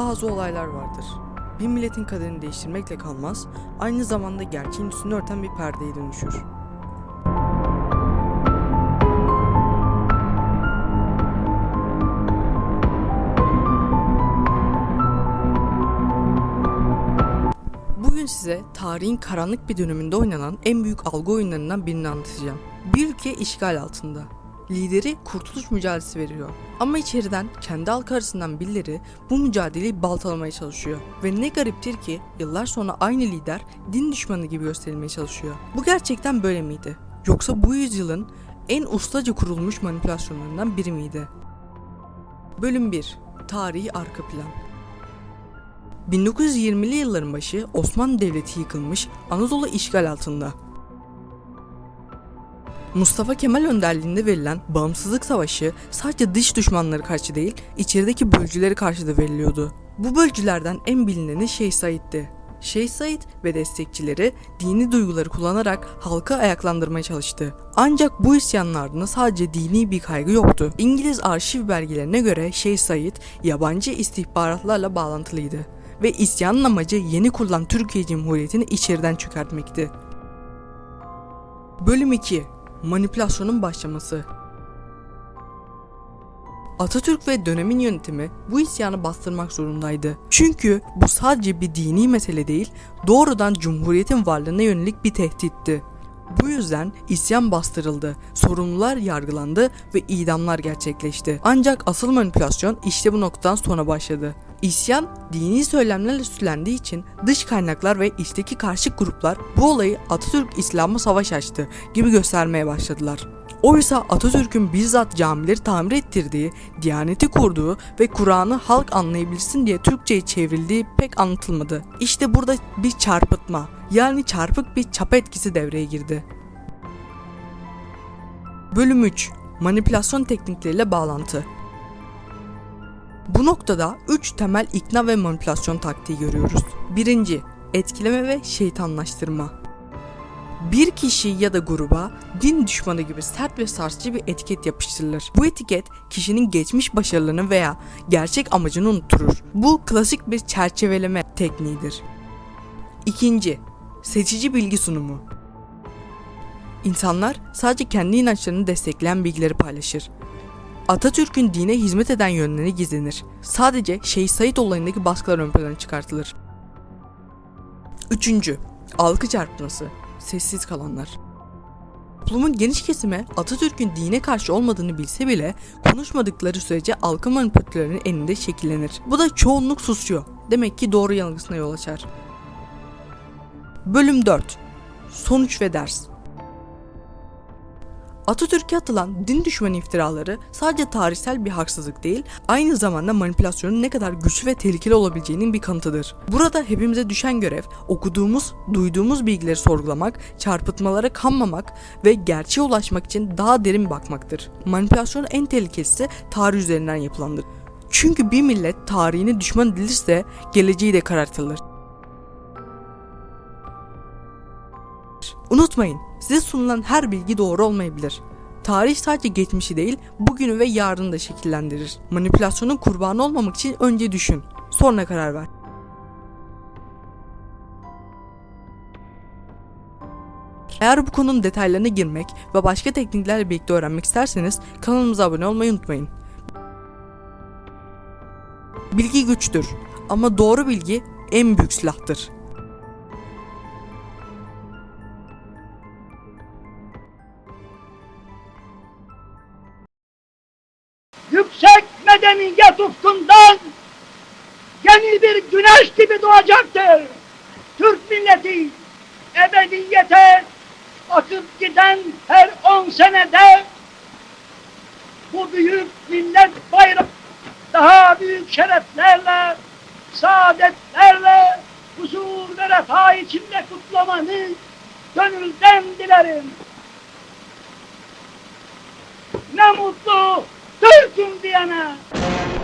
Bazı olaylar vardır. Bir milletin kaderini değiştirmekle kalmaz, aynı zamanda gerçeğin üstünü örten bir perdeye dönüşür. Bugün size tarihin karanlık bir döneminde oynanan en büyük algı oyunlarından birini anlatacağım. Bir ülke işgal altında. Lideri kurtuluş mücadelesi veriyor. Ama içeriden kendi halkı arasından birileri bu mücadeleyi baltalamaya çalışıyor. Ve ne gariptir ki yıllar sonra aynı lider din düşmanı gibi gösterilmeye çalışıyor. Bu gerçekten böyle miydi? Yoksa bu yüzyılın en ustaca kurulmuş manipülasyonlarından biri miydi? Bölüm 1 Tarihi Arka Plan 1920'li yılların başı Osmanlı Devleti yıkılmış, Anadolu işgal altında. Mustafa Kemal önderliğinde verilen bağımsızlık savaşı sadece dış düşmanları karşı değil, içerideki bölücüleri karşı da veriliyordu. Bu bölücülerden en bilineni Şeyh Said'ti. Şeyh Said ve destekçileri dini duyguları kullanarak halkı ayaklandırmaya çalıştı. Ancak bu isyanın ardında sadece dini bir kaygı yoktu. İngiliz arşiv belgelerine göre Şeyh Said yabancı istihbaratlarla bağlantılıydı ve isyanın amacı yeni kurulan Türkiye Cumhuriyeti'ni içeriden çökertmekti. Bölüm 2 Manipülasyonun başlaması Atatürk ve dönemin yönetimi bu isyanı bastırmak zorundaydı. Çünkü bu sadece bir dini mesele değil, doğrudan Cumhuriyet'in varlığına yönelik bir tehditti. Bu yüzden isyan bastırıldı, sorumlular yargılandı ve idamlar gerçekleşti. Ancak asıl manipülasyon işte bu noktadan sonra başladı. İsyan dini söylemlerle süslendiği için dış kaynaklar ve içteki karşı gruplar bu olayı Atatürk İslam'a savaş açtı gibi göstermeye başladılar. Oysa Atatürk'ün bizzat camileri tamir ettirdiği, diyaneti kurduğu ve Kur'an'ı halk anlayabilsin diye Türkçe'ye çevrildiği pek anlatılmadı. İşte burada bir çarpıtma, yani çarpık bir çapa etkisi devreye girdi. Bölüm 3 Manipülasyon teknikleriyle bağlantı bu noktada 3 temel ikna ve manipülasyon taktiği görüyoruz. Birinci, etkileme ve şeytanlaştırma. Bir kişi ya da gruba din düşmanı gibi sert ve sarsıcı bir etiket yapıştırılır. Bu etiket kişinin geçmiş başarılarını veya gerçek amacını unutturur. Bu klasik bir çerçeveleme tekniğidir. İkinci, seçici bilgi sunumu. İnsanlar sadece kendi inançlarını destekleyen bilgileri paylaşır. Atatürk'ün dine hizmet eden yönleri gizlenir. Sadece Şeyh Said olayındaki baskılar ön plana çıkartılır. Üçüncü, algı çarpması. Sessiz kalanlar. Toplumun geniş kesimi Atatürk'ün dine karşı olmadığını bilse bile konuşmadıkları sürece algı manipülatörlerinin elinde şekillenir. Bu da çoğunluk susuyor. Demek ki doğru yanılgısına yol açar. Bölüm 4 Sonuç ve ders Atatürk'e atılan din düşmanı iftiraları sadece tarihsel bir haksızlık değil, aynı zamanda manipülasyonun ne kadar güçlü ve tehlikeli olabileceğinin bir kanıtıdır. Burada hepimize düşen görev, okuduğumuz, duyduğumuz bilgileri sorgulamak, çarpıtmalara kanmamak ve gerçeğe ulaşmak için daha derin bakmaktır. Manipülasyonun en tehlikelisi tarih üzerinden yapılandır. Çünkü bir millet tarihini düşman edilirse geleceği de karartılır. Unutmayın, size sunulan her bilgi doğru olmayabilir. Tarih sadece geçmişi değil, bugünü ve yarını da şekillendirir. Manipülasyonun kurbanı olmamak için önce düşün, sonra karar ver. Eğer bu konunun detaylarına girmek ve başka tekniklerle birlikte öğrenmek isterseniz kanalımıza abone olmayı unutmayın. Bilgi güçtür ama doğru bilgi en büyük silahtır. Yüksek medeniyet ufkundan yeni bir güneş gibi doğacaktır. Türk milleti ebediyete akıp giden her on senede bu büyük millet bayrağı daha büyük şereflerle, saadetlerle, huzur ve refah içinde kutlamanı gönülden dilerim. Ne mutlu Indiana.